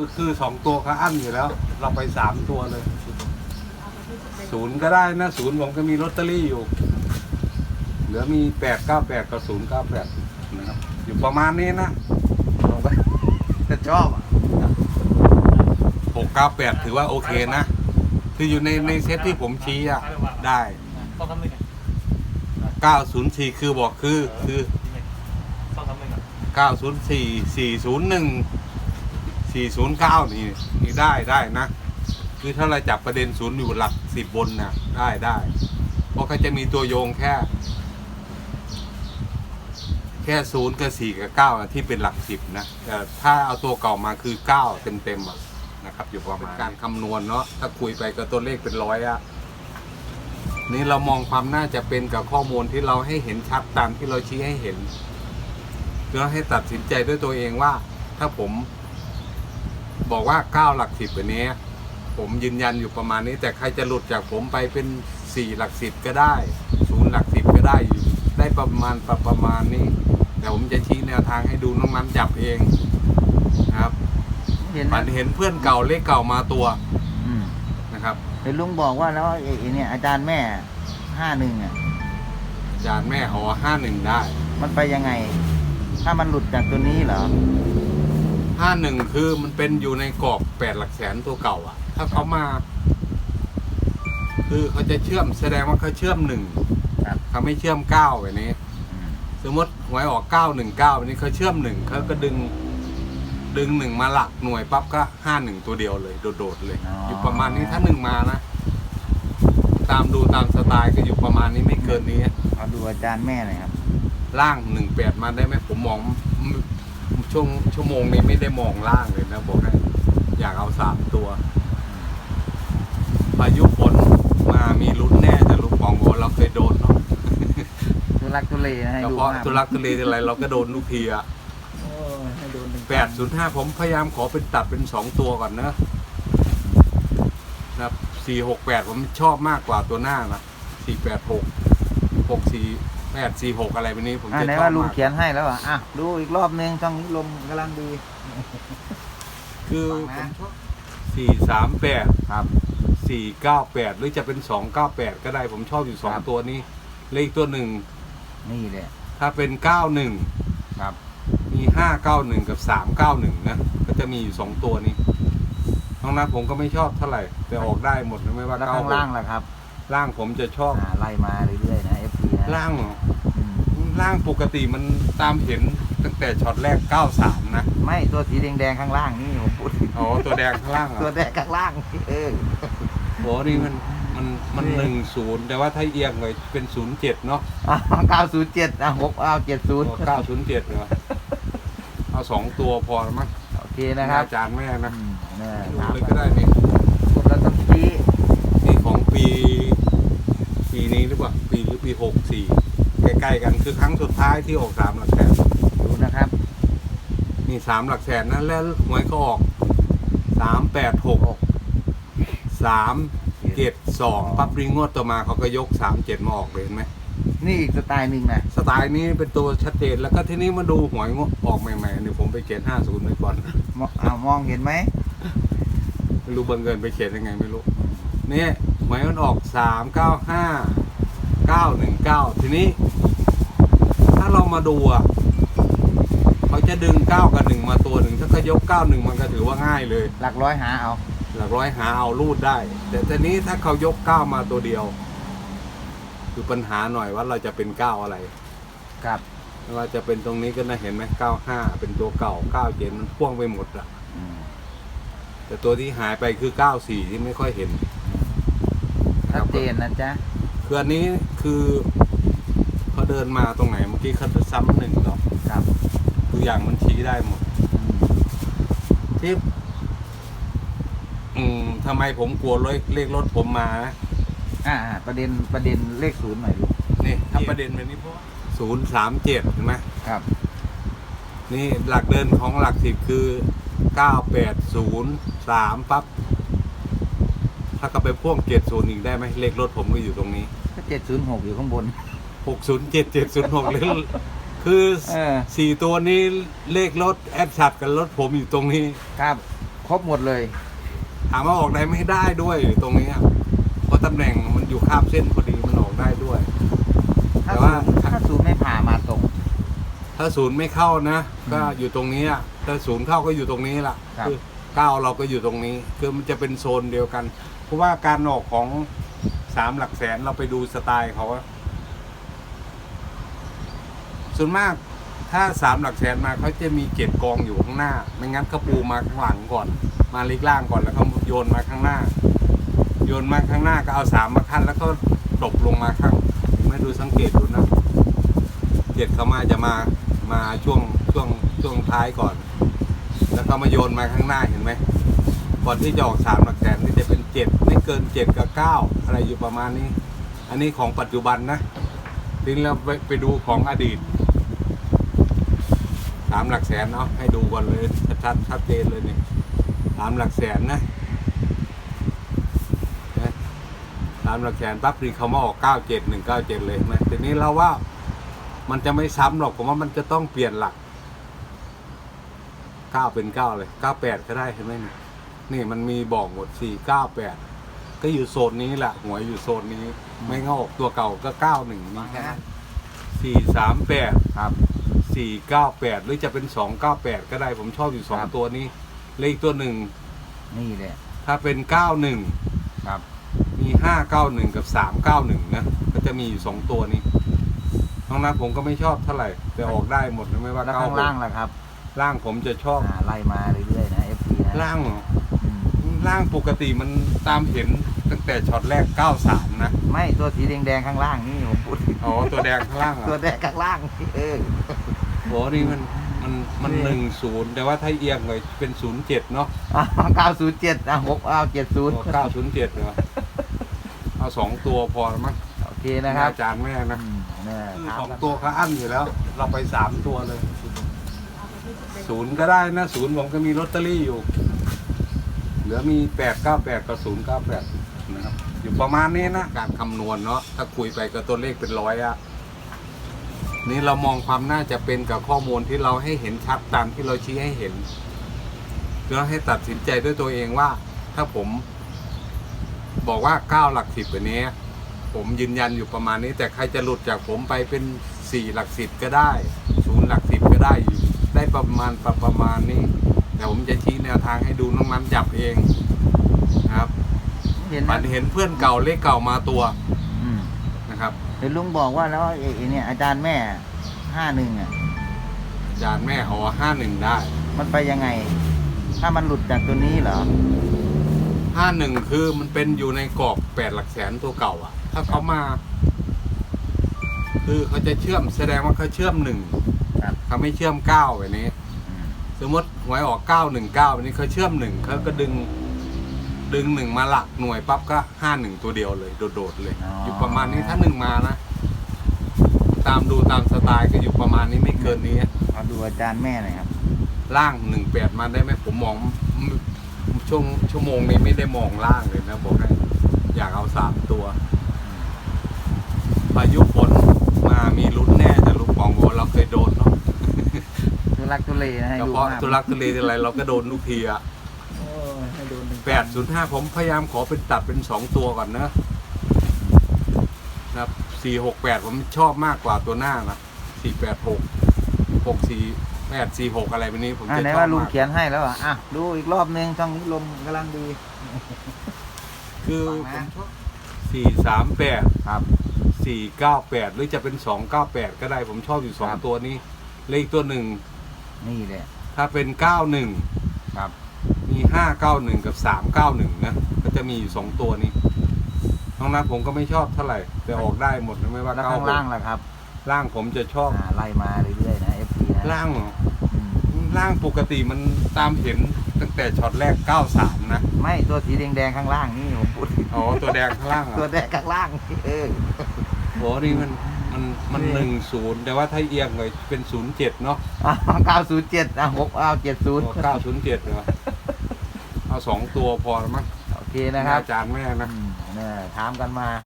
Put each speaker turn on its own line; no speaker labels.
คือคือสองตัวเขาอั้นอยู่แล้ว เราไปสามตัวเลย ศูนย์ก็ได้นะศูนย์ผมก็มีลอตเตอรี่อยู่ เหลือมีแปดเก้าแปดกับศูนย์เก้าแปดนะครับ อยู่ประมาณนี้นะ
ลงไปแต่ชอบอะ
หกเก้าแปดถือว่าโอเคนะ คืออยู่ในในเซตที่ผมชี้อะได้
ต้องทำหนึ่งอะ
เก้าศูนย์สี่คือบอกคือคือ
ต้องทำหนึ่งอะ
เก้าศูนย์สี่สี่ศูนย์หนึ่ง สี่ศูนย์เก้านี่นี่ได้ได้นะ คือถ้าเราจับประเด็นศูนย์อยู่หลักสิบบนนะได้ได้ เพราะเขาจะมีตัวโยงแค่ แค่ศูนย์กับสี่กับเก้าที่เป็นหลักสิบนะแต่ถ้าเอาตัวเก่ามาคือเก้าเต็มเต็มๆอะนะครับ อยู่ประมาณการคำนวณเนาะถ้าคุยไปก็ตัวเลขเป็นร้อยอะนี่เรามองความน่าจะเป็นกับข้อมูลที่เราให้เห็นชัดตามที่เราชี้ให้เห็น เพื่อให้ตัดสินใจด้วยตัวเองว่า ถ้าผม บอกว่าเก้าหลักสิบแบบนี้ ผมยืนยันอยู่ประมาณนี้ แต่ใครจะหลุดจากผมไปเป็นสี่หลักสิบก็ได้ศูนย์หลักสิบก็ได้อยู่ได้ประมาณประประมาณนี้ แต่ผมจะชี้แนวทางให้ดูน้องนั้นจับเองนะครับ
เห็น
มันเห็นเพื่อนเก่าเลขเก่ามาตัว
อืม
นะครับ
เห็นลุงบอกว่าแล้วไอ้ไอ้เนี่ยอาจารย์แม่ห้าหนึ่งอะ
อาจารย์แม่อ๋อห้าหนึ่งได้
มันไปยังไง ถ้ามันหลุดจากตัวนี้เหรอ
ห้าหนึ่งคือมันเป็นอยู่ในกรอบแปดหลักแสนตัวเก่าอะถ้าเขามา คือเขาจะเชื่อมแสดงว่าเขาเชื่อมหนึ่ง
ครับ
เขาไม่เชื่อมเก้าแบบนี้
อืม
สมมติหวยออกเก้าหนึ่งเก้านี้เขาเชื่อมหนึ่งเขาก็ดึง ดึงหนึ่งมาหลักหน่วยปั๊บก็ห้าหนึ่งตัวเดียวเลย โดดๆเลย อยู่ประมาณนี้ถ้าหนึ่งมานะ ตามดูตามสไตล์ก็อยู่ประมาณนี้ไม่เกินนี้
เอาดูอาจารย์แม่หน่อยครับ
ล่างหนึ่งแปดมาได้ไหมผมมอง ช่วงชั่วโมงนี้ไม่ได้มองล่างเลยนะบอกให้อยากเอาสามตัว พายุฝนมามีลุ้นแน่แต่ลูกปองโอเราเคยโดนเนาะ
ทุลักทุเลนะให้
เฉ
ดู
พาะ
ภาพ
ทุลักทุเลอะไรเราก็โดนทุกทีอะ
โอ้ยให้ดูหนึ่ง
แปดศูนย์ห้าผมพยายามขอเป็นตัดเป็นสองตัวก่อนนะนะครับสี่หกแปดผมชอบมากกว่าตัวหน้านะสี่แปดหกหกสี่ แปดสี่หกอะไรแบบนี้ผม
อ่า
จะ
ไหน
ชอบ
ว่าลุง
มาก
เขียนให้แล้วอะอะดูอีกรอบนึงช่องนี้ลมกำลังดี
คือ
ฟังนะ
ผมชอบสี่สามแปด
ครับ
สี่เก้าแปดหรือจะเป็นสองเก้าแปดก็ได้ผมชอบอยู่สอง
ครับ
ตัวนี้เลขตัวหนึ่ง
นี่แหละ
ถ้าเป็นเก้าหนึ่ง
ครับ
มีห้าเก้าหนึ่งกับสามเก้าหนึ่งนะก็จะมีอยู่สองตัวนี้นอกนั้นผมก็ไม่ชอบเท่าไหร่แต่ออกได้หมดนะไม่ว่า
แล้ว
เก้า
ข้างล่างล่ะครับ
ล่างผมจะชอบ
อ่าไล่มาเรื่อยๆนะ FP นะ
ล่างเหรอ
อืม
ล่างปกติมันตามเห็นตั้งแต่ช็อตแรก 93 นะ
ไม่ตัวสีแดงๆข้างล่างนี่ผมพูดถึง
อ๋อตัวแดงข้างล่างเหร
ตัว
อะ
แดงข้างล่างเออ
โอ้นี่มันมันมัน
นี่
หนึ่งศูนย์แต่ว่าถ้าเอียงเลยเป็นศูนย์เจ็ดเนาะ
เก้าศูนย์เจ็ดอะหกเอาเจ็ดศูนย์
เก้าศูนย์เจ็ดเนาะเอาสองตัวพอแล้วมั้ง
โอเคนะครับ
อาจารย์แม่นะ
อืมเนี่ย
ดู
ถาม
เลยก็ได้นี่
กดแล้วต้องชี้
นี่ของปีปีนี้ หรือเปล่าปีหรือปีหกสี่ใกล้ๆกันคือครั้งสุดท้ายที่ออกสามหลักแสน
ดูนะครับ
นี่สามหลักแสนนะแล้วหวยก็ออกสามแปดหกสามเจ็ดสองปั๊บริงงวดต่อมาเขาก็ยกสามเจ็ดมาออกเลยเห็นไหม
นี่อีกสไตล์หนึ่งนะ
สไตล์นี้เป็นตัวชัดเจนแล้วก็ทีนี้มาดูหวยงวดออกใหม่ๆนี่ผมไปเขียนห้าศูนย์ไว้ก่อน
มองอ่ามองเห็นไหม
ไม่รู้บังเอิญไปเขียนยังไงไม่รู้เนี่ยหวยมันออกสามเก้าห้า เก้าหนึ่งเก้าทีนี้ ถ้าเรามาดูอะเขาจะดึงเก้ากับหนึ่งมาตัวหนึ่งถ้าเขายกเก้าหนึ่งมันก็ถือว่าง่ายเลย
หลักร้อยหาเอา
หลักร้อยหาเอารูดได้ แต่ทีนี้ถ้าเขายกเก้ามาตัวเดียว คือปัญหาหน่อยว่าเราจะเป็นเก้าอะไร
ครับ
ไม่ว่าจะเป็นตรงนี้ก็น่าเห็นไหมเก้าห้าเป็นตัวเก่าเก้าเจ็ดมันพ่วงไปหมดอะ
อืม
แต่ตัวที่หายไปคือเก้าสี่ที่ไม่ค่อยเห็น
ชัดเจนนะจ๊ะ
คืออันนี้คือเขาเดินมาตรงไหนเมื่อกี้เขาซ้ำหนึ่งเนาะ
ครับ
ทุกอย่างมันชี้ได้หมด
อืม
ที่อืมทำไมผมกลัวเลขเลขรถผมมานะ
อ่าอ่าประเด็นประเด็นเลขศูนย์หน่อยลูก
นี่ถ้าประเด็นเป็นนี้เพราะศูนย์สามเจ็ดเห็นไหม
ครับ
นี่หลักเดินของหลักสิบคือเก้าแปดศูนย์สามปั๊บ ถ้าก็ไปพ่วงเจ็ดศูนย์อีกได้ไหมเลขรถผมก็อยู่ตรงนี้
ก็เจ็ดศูนย์หกอยู่ข้างบน
หกศูนย์เจ็ดเจ็ดศูนย์หกเลยคือ
เออ
สี่ตัวนี้เลขรถแอดชัดกับรถผมอยู่ตรงนี้
ครับ ครบหมดเลย
ถามว่าออกได้ไม่ได้ด้วยตรงนี้อะเพราะตำแหน่งมันอยู่ข้ามเส้นพอดีมันออกได้ด้วย
ถ้า
แต่
ศู
ว่า
นย์ถ้าศูนย์ไม่ผ่ามาตรง
ถ้าศูนย์ไม่เข้านะ
อืม
ก็อยู่ตรงนี้อะถ้าศูนย์เข้าก็อยู่ตรงนี้ล่ะ
ครับ
อ เก้าเราก็อยู่ตรงนี้ คือมันจะเป็นโซนเดียวกัน เพราะว่าการออกของสามหลักแสนเราไปดูสไตล์เขาส่วนมากถ้าสามหลักแสนมาเขาจะมีเจ็ดกองอยู่ข้างหน้า ไม่งั้นเขาปูมาข้างหลังก่อน มาเล็กล่างก่อนแล้วเขาโยนมาข้างหน้า โยนมาข้างหน้าก็เอาสามมาขั้นแล้วก็ตบลงมาข้างไม่ดูสังเกตดูนะเจ็ดเขามาจะมามาช่วงช่วงช่วงท้ายก่อน แล้วก็มาโยนมาข้างหน้าเห็นไหมก่อนที่จะออกสามหลักแสนนี่จะเป็นเจ็ดไม่เกินเจ็ดกับเก้าอะไรอยู่ประมาณนี้ อันนี้ของปัจจุบันนะทีนี้เราไปไปดูของอดีตสามหลักแสนเนาะให้ดูก่อนเลยชัดๆชัดเจนเลยนี่สามหลักแสนนะสามหลักแสนปั๊บนี่เขามาออกเก้าเจ็ดหนึ่งเก้าเจ็ดเลยไหมทีนี้เราว่ามันจะไม่ซ้ำหรอกผมว่ามันจะต้องเปลี่ยนหลัก เก้าเป็นเก้าเลยเก้าแปดก็ได้เห็นไหมนี่นี่มันมีบอกหมดสี่เก้าแปดก็อยู่โซนนี้แหละหวยอยู่โซนนี้ ไม่งอกตัวเก่าก็เก้าหนึ่งมีแค่นั้นสี่สามแปด
ครับ
สี่เก้าแปดหรือจะเป็นสองเก้าแปดก็ได้ผมชอบอยู่สอง
ครับ
ตัวนี้ เลขตัวหนึ่ง
นี่แหละ
ถ้าเป็นเก้าหนึ่ง
ครับ
มีห้าเก้าหนึ่งกับสามเก้าหนึ่งนะก็จะมีอยู่สองตัวนี้นอกนั้นผมก็ไม่ชอบเท่าไหร่แต่ออกได้หมดนะไม่ว่า
แล้ว
เก้า
ข้างล่างล่ะครับ
ล่างผมจะชอบ
อ่าไล่มาเรื่อยๆนะ FC นะ
ล่าง
อืม
ล่างปกติมันตามเห็นตั้งแต่ช็อตแรกเก้าสามนะ
ไม่ตัวสีแดงๆข้างล่างนี่ผมพูดถึง
อ๋อตัวแดงข้างล่าง
ตัว
อะ
แดงข้างล่างเออ
โอ้นี่มันมันมันหนึ่งศูนย์แต่ว่าถ้าเอียงเลยเป็นศูนย์เจ็ดเนาะ
เก้าศูนย์เจ็ดนะหกเอาเจ็ดศูนย์
เก้าศูนย์เจ็ดเหรอเอาสองตัวพอแล้วมั้ง
โอเคนะครับ
อาจารย์แม่นะ
อืมเนี่ย
คือ
ถาม
สอง
กัน
ตัวเขาอั้นอยู่แล้ว เราไปสามตัวเลย ศูนย์ก็ได้นะศูนย์ผมก็มีลอตเตอรี่อยู่ เหลือมีแปดเก้าแปดกับศูนย์เก้าแปดนะครับ อยู่ประมาณนี้นะการคำนวณเนาะถ้าคุยไปก็ตัวเลขเป็นร้อยอะนี่เรามองความน่าจะเป็นกับข้อมูลที่เราให้เห็นชัดตามที่เราชี้ให้เห็นเพื่อให้ตัดสินใจด้วยตัวเองว่า ถ้าผมบอกว่าเก้าหลักสิบแบบนี้ ผมยืนยันอยู่ประมาณนี้ แต่ใครจะหลุดจากผมไปเป็นสี่หลักสิบก็ได้ศูนย์หลักสิบก็ได้อยู่ได้ประ มาณประประมาณนี้แต่ผมจะชี้แนวทางให้ดูน้องมันจับเองนะครับ
เห็น
มั
นะ
นเห็นเพื่อนเก่าเลขเก่ามาตัว
อืม
นะครับ
เห็นลุงบอกว่าแล้วไอ้ไอ้เนี่ยอาจารย์แม่ห้าหนึ่งอะ
อาจารย์แม่อ๋อห้าหนึ่งได้
มันไปยังไง ถ้ามันหลุดจากตัวนี้เหรอ
ห้าหนึ่งคือมันเป็นอยู่ในกรอบแปดหลักแสนตัวเก่า อะ ถ้าเขามา คือเขาจะเชื่อมแสดงว่าเขาเชื่อมหนึ่ง
ครับ
เขาไม่เชื่อมเก้าแบบนี้
อืม
สมมติหวยออกเก้าหนึ่งเก้าวันนี้เขาเชื่อมหนึ่งเขาก็ดึง ดึงหนึ่งมาหลักหน่วยปั๊บก็ห้าหนึ่งตัวเดียวเลย โดดๆเลยอยู่ประมาณนี้ถ้าหนึ่งมานะ ตามดูตามสไตล์ก็อยู่ประมาณนี้ไม่เกินนี้
เอาดูอาจารย์แม่หน่อยครับ
ล่างหนึ่งแปดมาได้ไหมผมมองช่วงชั่วโมงนี้ไม่ได้มองล่างเลยนะบอกให้อยากเอาสามตัวพายุฝนมามีลุ้นแน่แต่ลูกปองโบเราเคยโดนเนาะ
ทุ ลักทุเลนะให้
เฉ
ดู
พาะ
มาก
ทุลักทุเลอะไรเราก็โดนทุกทีอะ
โอ้ยให้โดนหนึ่ง
แปดศูนย์ห้าผมพยายามขอเป็นตัดเป็นสองตัวก่อนนะนะครับสี่หกแปดผมชอบมากกว่าตัวหน้านะสี่แปดหกหกสี่แปดสี่หกอะไรแบบนี้ผม
อ่า
จะ
ไหน
ชอบ
ว่าลุง
มาก
เขียนให้แล้วอะอะดูอีกรอบนึงช่องนี้ลมกำลังดี
คือ
ฟั
ผ
ง
ม
นะ
ชอบสี่สามแปด
ครับ
สี่เก้าแปดหรือจะเป็นสองเก้าแปดก็ได้ผมชอบอยู่สอง
ครับ
ตัวนี้ เลขตัวหนึ่ง
นี่แหละ
ถ้าเป็นเก้าหนึ่ง
ครับ
มีห้าเก้าหนึ่งกับสามเก้าหนึ่งนะ ก็จะมีอยู่สองตัวนี้นอกนั้นผมก็ไม่ชอบเท่าไหร่ แต่ออกได้หมดนะไม่ว่า
แล้ว
เก้า
ข้างล่างล่ะครับ
ล่างผมจะชอบ
อ่าไล่มาเรื่อยๆนะ FC นะ
ล่าง
อืม
ล่างปกติมันตามเห็นตั้งแต่ช็อตแรกเก้าสามนะ
ไม่ตัวสีแดงๆข้างล่างนี่ผมพูดถึง
อ๋อ ตัวแดงข้างล่าง
ตัว
อะ
แดงข้างล่างเออ
โอ้นี่มัน มันมัน
นี่
หนึ่งศูนย์แต่ว่าถ้าเอียงเลยเป็นศูนย์เจ็ดเนาะ
เก้าศูนย์เจ็ดนะหกเอาเจ็ดศูนย์
เก้าศูนย์เจ็ดเหรอเอาสองตัวพอแล้วมั้ง
โอเคนะครับ
อาจารย์แม่นะ
อืมเนี่ยถามกันมา